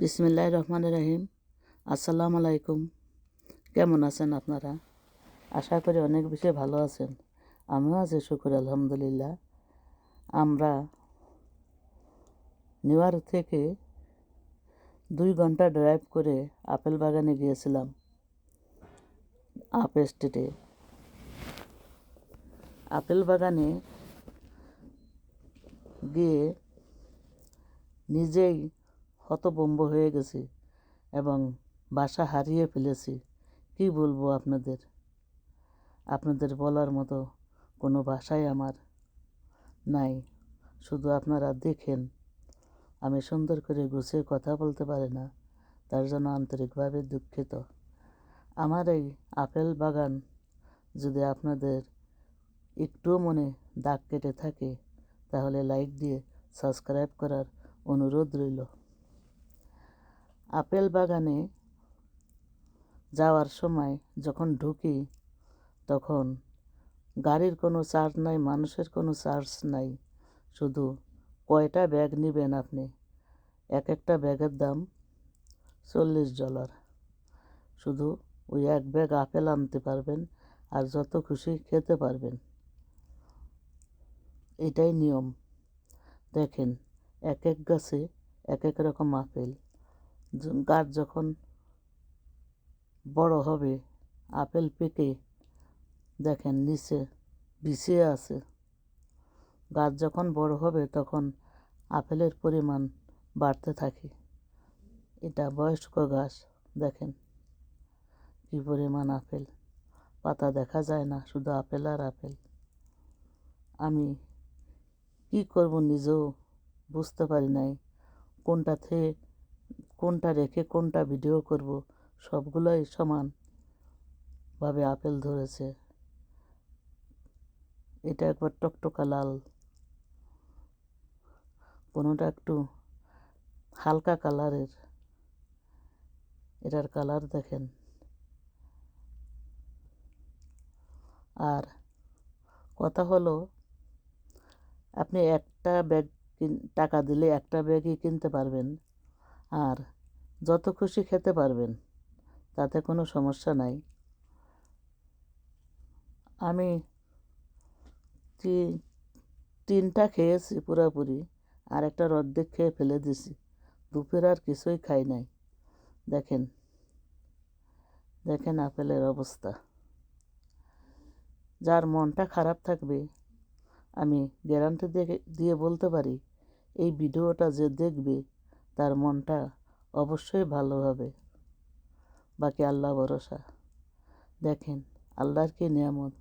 বিসমিল্লাহ রহমান রাহিম। আসসালামু আলাইকুম কেমন আছেন আপনারা? আশা করি অনেক বেশি ভালো আছেন। আমিও আছি, শুকুর, আলহামদুলিল্লাহ। আমরা নিউ থেকে দুই ঘণ্টা ড্রাইভ করে আপেল বাগানে গিয়েছিলাম আপ স্টেটে আপেল বাগানে গিয়ে নিজেই হতভম্ব হয়ে গেছি এবং বাসা হারিয়ে ফেলেছি। কি বলব আপনাদের? আপনাদের বলার মতো কোনো ভাষাই আমার নাই। শুধু আপনারা দেখেন। আমি সুন্দর করে গুছিয়ে কথা বলতে পারি না, তার জন্য আন্তরিকভাবে দুঃখিত। আমার এই আপেল বাগান যদি আপনাদের একটুও মনে দাগ কেটে থাকে, তাহলে লাইক দিয়ে সাবস্ক্রাইব করার অনুরোধ রইল। আপেল বাগানে যাওয়ার সময় যখন ঢুকি, তখন গাড়ির কোনো চার্জ নাই, মানুষের কোনো চার্জ নাই। শুধু কয়টা ব্যাগ নেবেন আপনি? এক একটা ব্যাগের দাম চল্লিশ ডলার। শুধু ওই এক ব্যাগ আপেল আনতে পারবেন আর যত খুশি খেতে পারবেন। এটাই নিয়ম। দেখেন, এক এক গাছে এক এক রকম আপেল। গাছ যখন বড় হবে, আপেল পেকে, দেখেন নিচে বিছিয়ে আছে। গাছ যখন বড় হবে, তখন আপেলের পরিমাণ বাড়তে থাকে। এটা বয়স্ক গাছ, দেখেন কি পরিমাণ আপেল। পাতা দেখা যায় না, শুধু আপেল আর আপেল। আমি কি করব নিজেও বুঝতে পারি নাই, কোনটা থেকে কোনটা রেখে কোনটা ভিডিও করব, সবগুলোই সমানভাবে আপেল ধরেছে। এটা একবার টকটকা লাল, কোনোটা একটু হালকা কালারের। এটার কালার দেখেন। আর কথা হলো, আপনি একটা ব্যাগ টাকা দিলে একটা ব্যাগই কিনতে পারবেন। আর যত খুশি খেতে পারবেন, তাতে কোনো সমস্যা নাই। আমি তিনটা খেয়েছি পুরোপুরি, আর একটা অর্ধেক খেয়ে ফেলে দিছি। দুপুর আর কিছুই খাই নাই। দেখেন দেখেন আপেলের অবস্থা। যার মনটা খারাপ থাকবে, আমি গ্যারান্টি দিয়ে বলতে পারি, এই ভিডিওটা যে দেখবে তার মনটা অবশ্যই ভালো হবে। বাকি আল্লাহ ভরসা। দেখেন, আল্লাহর কি নিয়ামত?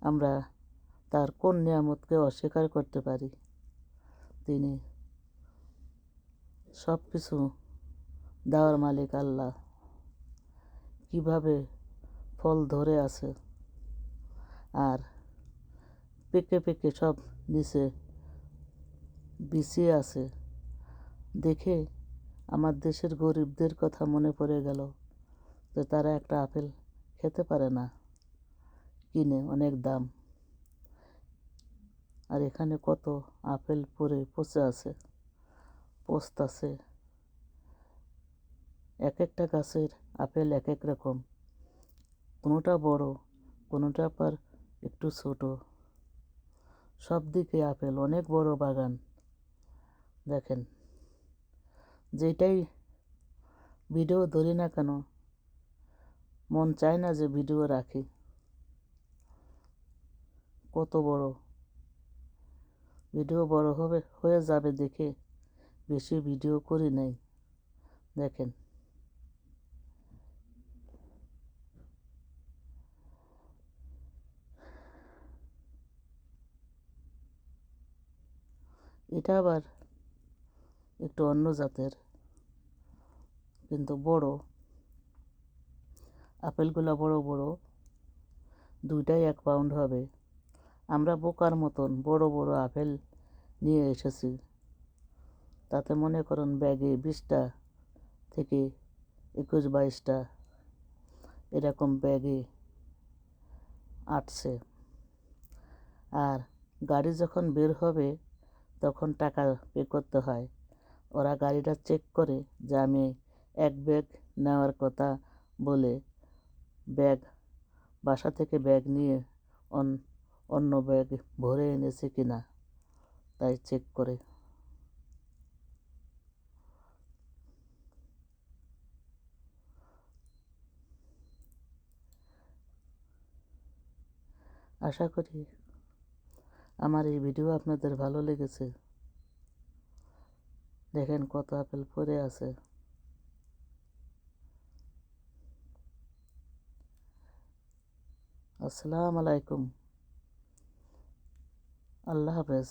আমরা তার কোন নিয়ামতকে অস্বীকার করতে পারি? তিনি সব কিছু দেওয়ার মালিক আল্লাহ। কীভাবে ফল ধরে আছে? আর পেকে পেকে সব নিচে বিছিয়ে আছে। দেখে আমার দেশের গরিবদের কথা মনে পড়ে গেল যে তারা একটা আপেল খেতে পারে না। কিনে অনেক দাম। আর এখানে কত আপেল পরে পচে আছে পোস্ত আছে এক একটা গাছের আপেল এক এক রকম। কোনোটা বড়, কোনোটা আবার একটু ছোট। সব দিকে আপেল, অনেক বড় বাগান। দেখেন। যেটাই ভিডিও ধরি না কেন, মন চায় না যে ভিডিও রাখি। কত বড় ভিডিও বড় হবে, হয়ে যাবে দেখে বেশি ভিডিও করি নাই, দেখেন। এটা আবার একটু অন্য জাতের, কিন্তু বড়। আপেলগুলো বড় বড়, দুইটাই এক পাউন্ড হবে। আমরা বোকার মতন বড় বড় আপেল নিয়ে এসেছি। তাতে মনে করুন ব্যাগে বিশটা থেকে একুশ বাইশটা এরকম ব্যাগে আটছে। আর গাড়ি যখন বের হবে, তখন টাকা পে করতে হয়। ওরা গাড়িটা চেক করে যে আমি এক ব্যাগ নেওয়ার কথা বলে ব্যাগ বাসা থেকে ব্যাগ নিয়ে অন- অন্য ব্যাগ ভরে এনেছে কি না তাই চেক করে। আশা করি আমার এই ভিডিও আপনাদের ভালো লেগেছে। দেখেন কত আপেল পরে আছে। আসসালামু আলাইকুম। আল্লাহ হাফেজ।